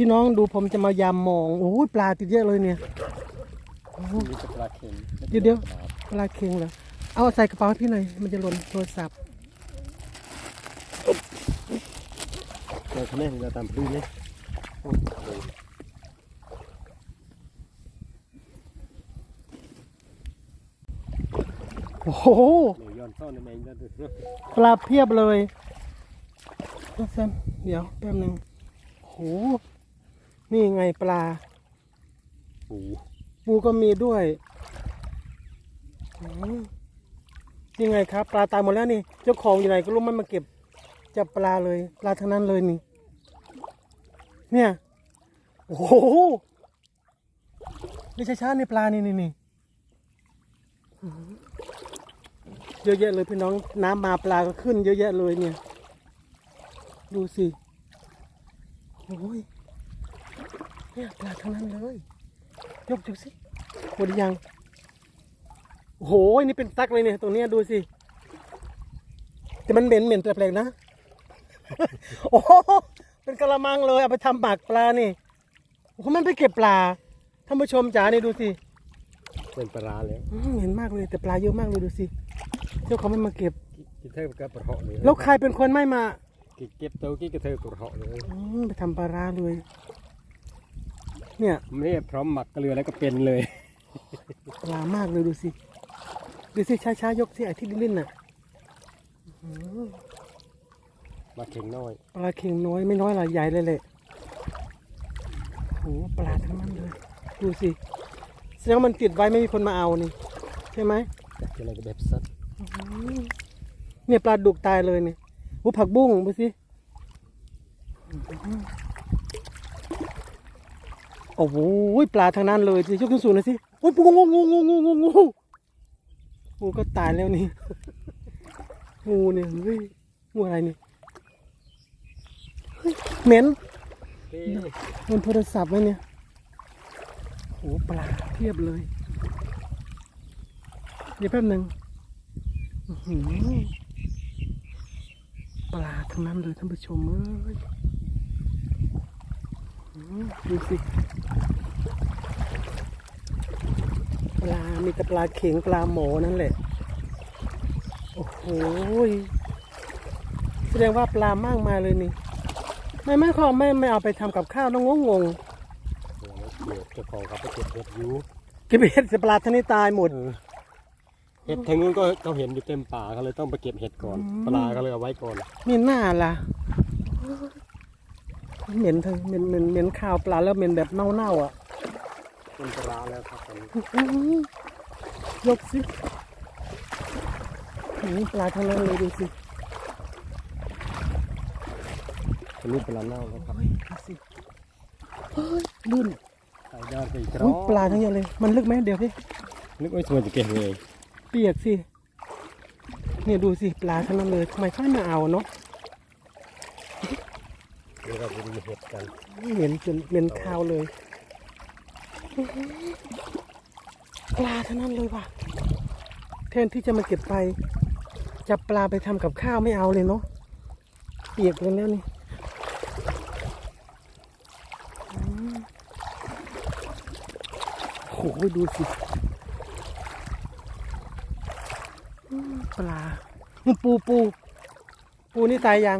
พี่น้องดูผมจะมายามมองโอ้ยปลาติดเยอะเลยเนี่ยโอ้โหมีแต่ปลาเค็มเดี๋ยวเดี๋ยวปลาเค็งเหรอเอาใส่กระเป๋าให้พี่หน่อยมันจะหล่นโทรศัพท์เราทำให้เราตามดูเลยโอ้ยโอ้โหเดี๋ยวย้อนซ่อนในแมงได้ด้วยปลาเพียบเลยเอาแซมเดี๋ยวแป๊บหนึงโอ้โห นี่ไงปลาโอ้โหปูก็มีด้วยอืมนี่ไงครับ ปลาตายหมดแล้วนี่ เจ้าของอยู่ไหนก็รู้มันมาเก็บจับปลาเลย ปลาทั้งนั้นเลยนี่ เนี่ย โอ้โหนี่ช้าๆนี่ปลานี่นี่นี่อืมเยอะแยะเลยพี่น้องน้ำมาปลาก็ขึ้น เยอะแยะเลยเนี่ย ดูสิโอ้ย เนี่ยปลาทั้งนั้นเลย ยกดูสิหมดยังโอ้โหนี่เป็นตักเลยเนี่ยตรงเนี้ยดูสิแต่มันเหม็นเหม็นแปลกๆนะ โอ้โหเป็นกระมังเลยเอาไปทำหมักปลานี่โอ้โหมันไปเก็บปลาท่านผู้ชมจ๋านี่ดูสิเป็นปลาร้าแล้วอื้อเห็นมากเลยแต่ปลาเยอะมากเลยดูสิเจ้าเขาไม่มาเก็บกินเท่ากับปลาเหาะเลยแล้วใครเป็นคนไม่มาเก็บตัวกี้กระเทยกระเหาะเลยอืมไปทำปลาร้าเลย เนี่ยไม่ได้พร้อมหมักเกลือแล้วก็เป็นเลยปลามากเลยดูสิดูสิช้าๆยกสิไอ้ที่ลิ้นๆน่ะอื้อหือมาเค็งน้อยปลาเค็งน้อยไม่น้อยหลายใหญ่เลยแหละโหปลาทั้งนั้นเลยดูสิแสดงว่ามันติดไว้ไม่มีคนมาเอานี่ ใช่ไหมอยากกินอะไรก็แบบสัตว์อื้อหือเนี่ยปลาดุกตายเลยเนี่ยโอ้ผักบุ้งดูสิอื้อหือ โอ้โหปลาทั้งนั้นเลยสิยกขึ้นสูงหน่อยสิโอ้ยงูงูงูงูงูงูงูก็ตายแล้วนี่งูเนี่ยเฮ้ยงูอะไรนี่เหม็นเอ้ยบนโทรศัพท์ไว้เนี่ยโหปลาเทียบเลย เดี๋ยวแป๊บหนึ่งปลาทั้งนั้นเลยท่านผู้ชมเอ้ยดูสิ ปลา มีแต่ปลาเข็งปลาหมอนั่นแหละ โอ้โหยแสดงว่าปลามากมายเลยนี่ ไม่ไม่ขอไม่ไม่เอาไปทำกับข้าวต้องงงงโอ้โหเกี่ยวเจ้าของเขาไปเก็บเห็ดอยู่ๆเก็บเห็ดจะปลาทั้งนี้ตายหมดเออเห็ดทางนู้นก็เขาเห็นอยู่เต็มป่าเขาเลยต้องไปเก็บเห็ดก่อนอืมปลาก็เลยเอาไว้ก่อนมีหน้าล่ะเหม็นเธอเหม็นเหม็นเหม็นข้าวปลาแล้วเหม็นแบบเน่าๆอะ เป็นปลาร้าแล้วครับตอนนี้อื้อหือยกสินี่ปลาทั้งนั้นเลยดูสิอันนี้ปลาเน่าแล้วครับโอ้ยดูสิเฮ้ยลื่นใส่ยอดไปกรออุ๊ยปลาทั้งเยอะเลย มันลึกไหมเดี๋ยวสินึกว่าชวนจะเก็บเลย เปียกสิ เนี่ยดูสิ ปลาทั้งนั้นเลยทำไมเขาไม่มาเอาเนาะเดี๋ยวเราไปดูเห็ดกันเหม็นจนเหม็นข้าวเลยอื้อหือ ปลาเทั้งนั้นเลยว่ะ แทนที่จะมาเก็บไป จับปลาไปทำกับข้าวไม่เอาเลยเนาะเปียกเลยแล้วนี่อืมโหดูสิปลาปูปู ปูนี่ตายยัง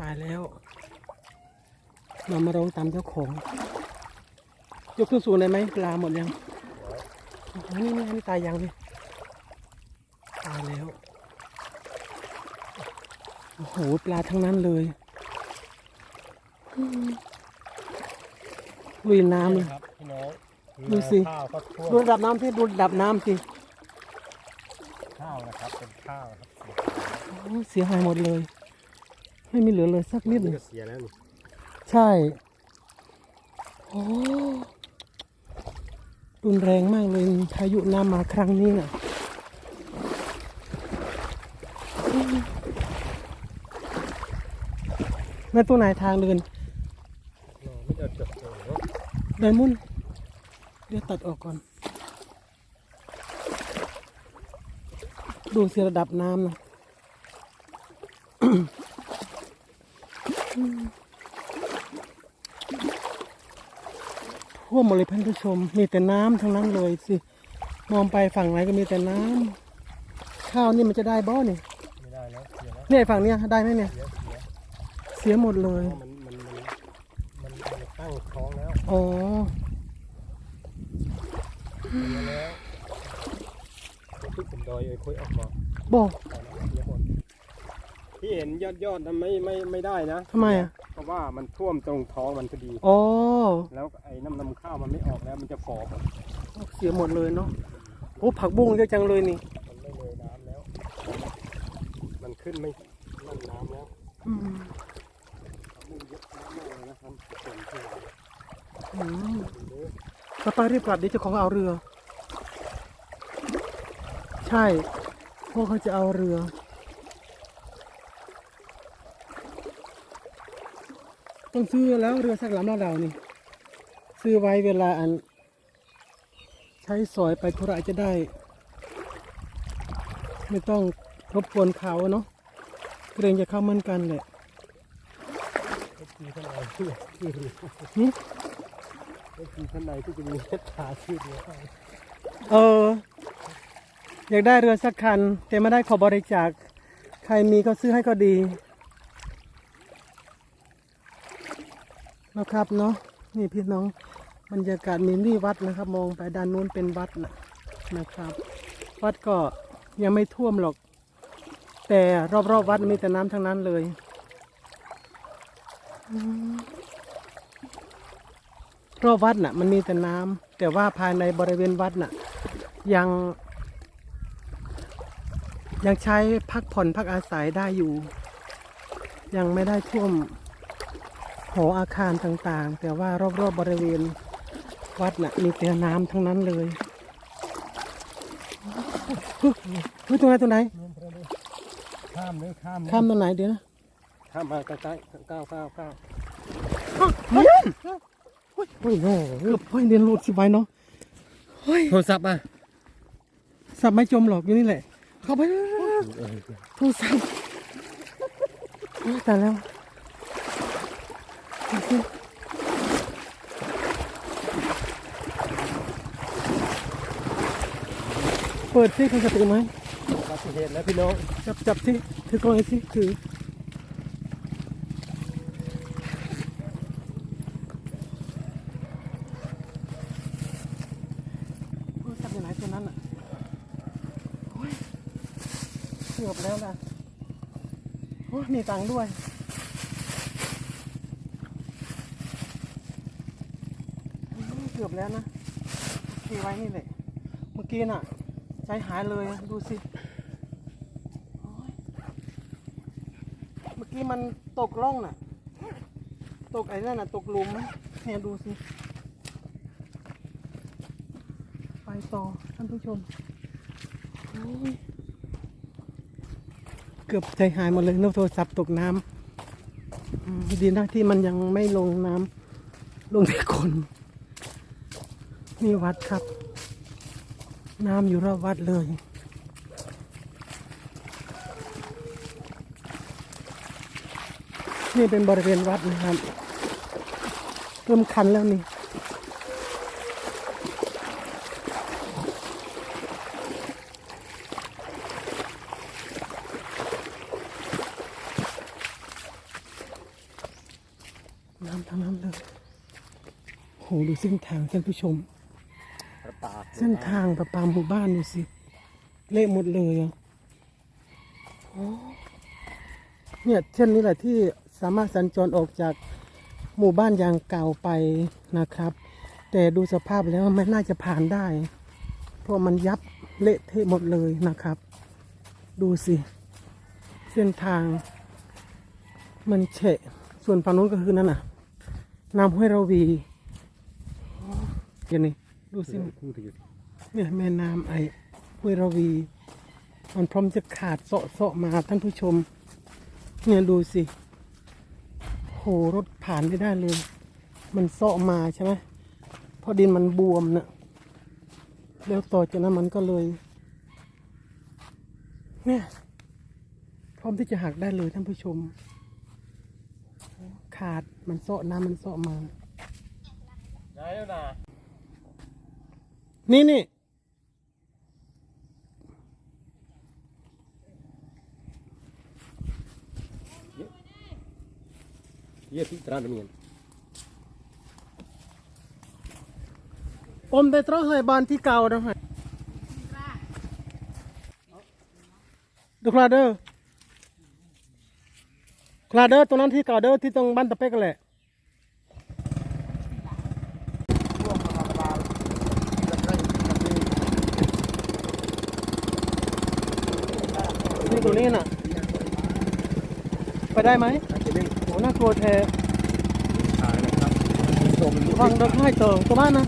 ตายแล้ว เรามาร้องตามเจ้าของ ยกขึ้นสูงได้ไหมปลาหมดยังโอ้โหนี่นี่นี่ตายยังดิตายแล้ว โอ้โห ปลาทั้งนั้นเลยอืมลุยน้ำเลยครับพี่น้องดูสิข้าวก็ท่วมดูระดับน้ำที่ดูระดับน้ำสิ ข้าวนะครับ เป็นข้าวครับโอ้เสียหายหมดเลย ไม่มีเหลือเลยสักนิดหนี่นึ่งก็เสียแล้วนี่ ใช่โอ้รุนแรงมากเลยพายุน้ำมาครั้งนี้น่ะแม่ตัวไหนทางเดินเราไม่ได้จบเลยเนาะไดมุนเดี๋ยวตัดออกก่อน ดูสิระดับน้ำนะ ท่วมหมดเลยท่านผู้ชม มีแต่น้ำทั้งนั้นเลยสิมองไปฝั่งไหนก็มีแต่น้ำข้าวนี่มันจะได้บ่เนี่ยไม่ได้แล้วเสียแล้วเนี่ยฝั่งเนี้ยได้ไหมเนี่ย เสียเสียเสียหมดเลยเพราะมันมันมันมันมันตั้งท้องแล้วอ๋อเสียแล้วทุกเป็นดอยเอ้ยค่อยออกมาบอกตอนนั้นเสียหมดที่เห็นยอดยอดๆนั้นไม่ไม่ไม่ได้นะทำไมอะ เพราะว่ามันท่วมตรงท้องมันพอดี อ๋อแล้วไอ้น้ำนำข้าวมันไม่ออกแล้วมันจะฟอหมดเสียหมดเลยเนาะโอ้ผักบุ้งเยอะจังเลยนี่มันไม่เลยน้ำแล้ว มันขึ้นไม่นั่นน้ำแล้วอืมมันเยอะมากเลยนะครับส่วนที่อืมดูเด้อป้าป้ารีบกลับเดี๋ยวเจ้าของเอาเรือ ใช่พวกเขาจะเอาเรือ ต้องซื้อแล้วเรือสักลำละเรานี่ ซื้อไว้เวลาอัน ใช้สอยไปธุระจะได้ ไม่ต้องรบกวนเขาเนาะเกรงจะเข้าเหมือนกันแหละเอฟซีท่านใดที่ชื่อเรือหึเอฟซีท่านใดที่จะมีเมตตาชื่อเรือให้เออ อยากได้เรือสักคัน แต่ไม่ได้ขอบริจาค ใครมีก็ซื้อให้ก็ดี นะครับเนาะนี่พี่น้องบรรยากาศมีนี่วัดนะครับ มองไปด้านนู้นเป็นวัดนะนะครับ วัดก็ยังไม่ท่วมหรอก แต่รอบๆวัดมีแต่น้ำทั้งนั้นเลยรอบวัดน่ะ มันมีแต่น้ำแต่ว่าภายในบริเวณวัดน่ะ ยัง ยังใช้พักผ่อนพักอาศัยได้อยู่ ยังไม่ได้ท่วม หออาคารต่างๆ แต่ว่ารอบๆบบริเวณวัดน่ะมีแต่น้ำทั้งนั้นเลยเฮ้ยเฮ้ยตรงไหนตรงไหนนู่นพระเด้อข้ามเลยข้ามเลยข้ามตรงไหนเดี๋ยวนะข้ามมาใกล้ๆก้าวก้าวก้าวเฮ้ยเฮ้ยโอ้โหเกือบเฮ้ยเรียนรูดสิไว้เนาะเฮ้ยโทรศัพท์อะสับไม่จมหรอกอยู่นี่แหละ เข้าไปโทรศัพท์โอ้ยแต่แล้วดูสิ เปิดสิคุณจะถือไหมอุบัติเหตุแล้วพี่น้อง จับจับสิถือกล้องไอ้สิถือโทรศัพท์อยู่ไหนตัวนั้นอะโอ้ยเกือบแล้วล่ะโอ้ยมีตังค์ด้วยอืมเกือบ แล้วนะทีไว้นี่แหละ เมื่อกี้น่ะ ใจหายเลยดูสิ เมื่อกี้มันตกร่องน่ะ ตกไอ้นั่นน่ะ ตกหลุมเนี่ยดูสิ ไปต่อท่านผู้ชม เกือบใจหายหมดเลยนกโทรศัพท์ตกน้ำดีนะที่มันยังไม่ลงน้ำลงที่คน นี่วัดครับ น้ำอยู่รอบวัดเลย นี่เป็นบริเวณวัดนะครับเริ่มคันแล้วนี่น้ำทั้งนั้นเลยโหดูเส้นทางท่านผู้ชม ประปาเส้นทางประปาหมู่บ้านดูสิ เละหมดเลยอะโอ้เนี่ยเช่นนี้แหละที่สามารถสัญจรออกจากหมู่บ้านยางเก่าไปนะครับ แต่ดูสภาพแล้วไม่น่าจะผ่านได้ เพราะมันยับเละเทะหมดเลยนะครับ ดูสิ เส้นทาง มันเฉะส่วนฝั่งนู้นก็คือนั่นน่ะน้ำห้วยระวีโอ้อย่างนี้ ดูสิคู่ถือเนี่ยแม่น้ำไอ้ห้วยระวี มันพร้อมจะขาดเสาะเสาะมาท่านผู้ชม เนี่ยดูสิโหรถผ่านไม่ได้เลย มันเสาะมาใช่ไหมเพราะดินมันบวมนะแล้วต่อจากนั้นมันก็เลย เนี่ยพร้อมที่จะหักได้เลยท่านผู้ชม ขาดมันเสาะน้ำมันเสาะมาได้แล้วนะ นี่นี่เยี่ยที่ตราดเมียนอมได้ตราให้บ้านที่เก่านะฮะดูคลาเดอร์คลาเดอร์ตรงนั้นที่เก่าเดอร์ที่ตรงบ้านตะเป๊กกันแหละ นี่ตัวนี้น่ะ ไปได้ไหมจะเล่นโหน่ากลัวแท้ขายนะครับชมฟังเด็กให้เติมตัวบ้านนะ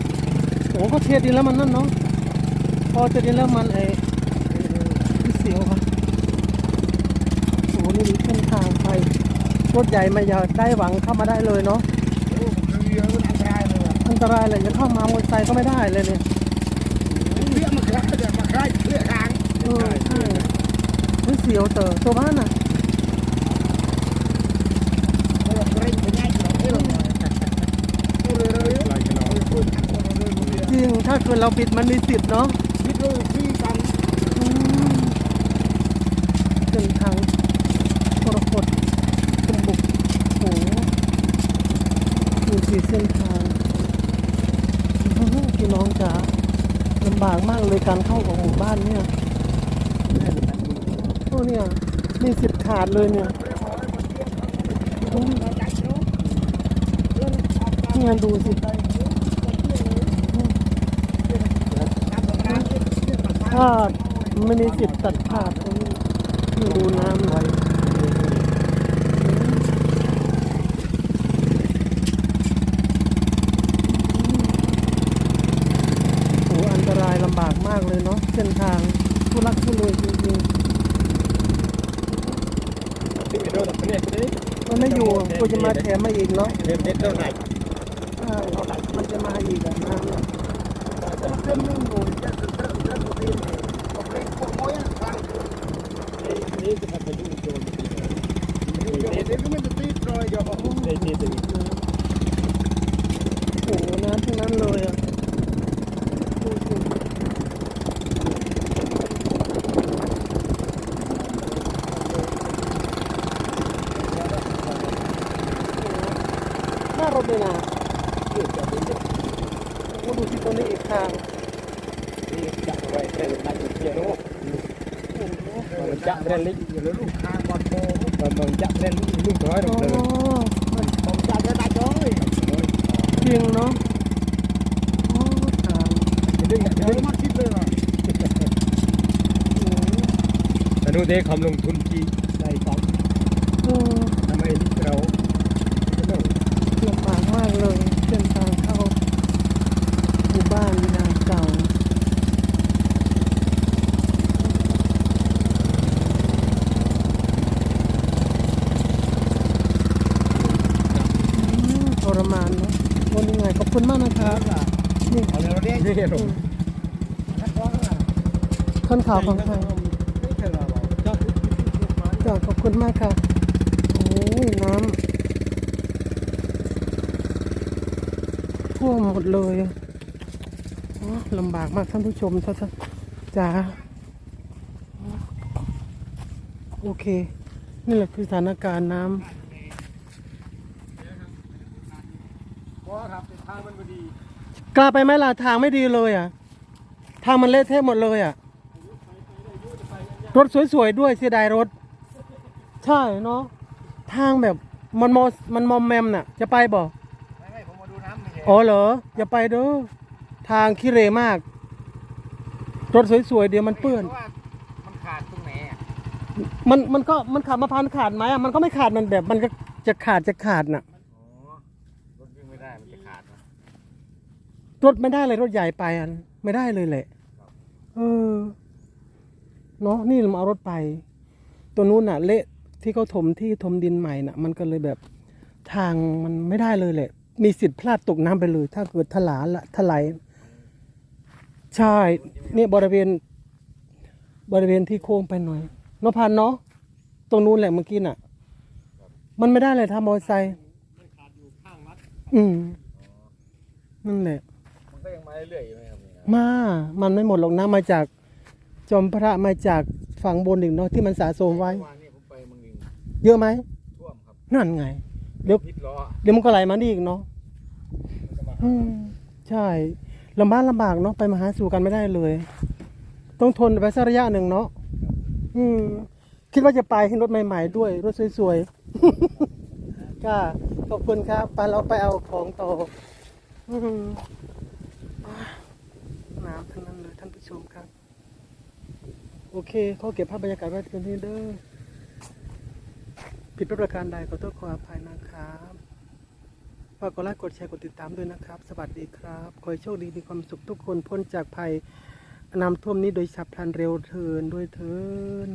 โอ้ก็เทียดินแล้วมันนั่นเนาะพอเทียดินแล้วมันไอ้ที่เสียวครับโอ้นี่มีเส้นทางไปรถใหญ่ไม่อยากได้หวังเข้ามาได้เลยเนาะอันตรายเลยจะเข้ามามอเตอร์ไซค์ก็ไม่ได้เลยเนี่ยเออใช่นี่เสียวเตอตัวบ้านน่ะ ลายขนม จ ริงถ้าเกิดเราปิดมันมีสิทธิ์เนาะอืมเส้นทางทรหดสมบุกโอ้โหดูสิเส้นทางพี่น้องจ๋าลำบากมากเลยการเข้าของหมู่บ้านเนี่ยโอ้เนี่ยมีสิทธิ์ขาดเลยเนี่ยเนี่ยดูสิ ถ้าไม่มีสิทธิ์ตัดขาดตรงนี้ดูน้ำไหลโอ้อันตรายลำบากมากเลยเนาะเส้นทางทุลักทุเลจริงๆมันไม่อยู่กูจะมาแถมมาอีกเนาะเด็ดเท่าไหร่มันจะมาอีกอะน้ำเนี่ยนี่จะมาเป็นยุ่งโจรเด็ดเด็ดมันจะ ตีรอยยอมเด็ดเด็ดเด็ดโอ้โหน้ำทั้งนั้นเลยอะดูสิหน้ารถเลยนะโอ้ดูสิตัวนี้อีกทาง จับไว้แต่ละตั้งเยอะโน้โอ้โหมันจับเรนลิอยู่แล้วลูกค้าบอลโบมันจับเรนลูกน้อยเลยอผมจับได้ตายเลยงเนาะโอ้ทางดึงดึงมาคิดเลยว่ะแต่นู้นเด็กคำลงทุนที่ได้ของ เออ ทำไมเราไม่ต้อง ลำบากมากเลยเส้นทางเข้าหมู่บ้านยางเก่า อืมท รมานนะวันนี้ไงขอบคุณมากนะครับนี่เอาเลยเราเด็กนี่หรอท่านข่าวของไทยไม่ใช่เราจับจ้าขอบคุณมากค่ะโอ้ยน้ำท่วมหมดเลยลำบากมากท่านผู้ชมท่านจ๋าโอเค นี่แหละคือสถานการณ์น้ำ เพราะครับทางมันพอดีกล้าไปไหมล่ะทางไม่ดีเลยอะ ทางมันเละเทะหมดเลยอะ รถสวยๆด้วยเสียดายรถ ใช่เนาะ ทางแบบมันมอมันมอมแมมน่ะ จะไปบ่ไม่ไม่ผมมาดูน้ำไม่อ๋อเหรอ อย่าไปเด้อ ทางขี้เหรมาก รถสวยๆเดี๋ยวมันเปื้อนว่ามันขาดตรงไหนอะมันมันก็มันขาดมาพันขาดไหมอะ มันก็ไม่ขาดมันแบบมันก็จะขาดจะขาดน่ะอ๋อรถวิ่งไม่ได้มันจะขาดนะ รถไม่ได้เลยรถใหญ่ไปอะไม่ได้เลยแหละ เออเนาะนี่เราเอารถไป ตัวนู้นน่ะ เละที่เขาถมที่ถมดินใหม่น่ะ มันก็เลยแบบทางมันไม่ได้เลยแหละ มีสิทธิ์พลาดตกน้ำไปเลย ถ้าเกิดถลาละถลายใช่ เนี่ยบริเวณ บริเวณที่โค้งไปหน่อยนพันเนาะตรงนู้นแหละเมื่อกี้น่ะ มันไม่ได้เลยถ้ามอเตอร์ไซค์อืมนั่นแหละมันก็ยังมา เรื่อยๆอยู่ไหมครับเนี่ยมา มันไม่หมดหรอกน้ำมาจากจอมพระมาจากฝั่งบนอีกเนาะที่มันสะสมไว้วานนี้ผมไปเมืองหนึงเยอะไหมท่วมครับนั่นไง เดี๋ยวพิษล้อเดี๋ยวมันก็ไหลมานี่อีกเนาะมันก็มาอืมใช่ลำบากลำบากเนาะไปมาหาสู่กันไม่ได้เลย ต้องทนไปสักระยะหนึ่งเนาะอืมคิดว่าจะไปให้รถใหม่ ๆ ด้วย รถสวยๆก็ขอบคุณครับไปเราไปเอาของต่ออืมอ่าน้ำทั้งนั้นเลยท่านผู้ชมครับ โอเคเขาเก็บภาพบรรยากาศไว้ตรงนี้เด้อผิดประการใดขอโทษขออภัยนะครับฝากกดไลค์กดแชร์กดติดตามด้วยนะครับ สวัสดีครับ ขอให้โชคดีมีความสุขทุกคนพ้นจากภัยน้ำท่วมนี้โดยฉับพลันเร็วเทินด้วยเทิน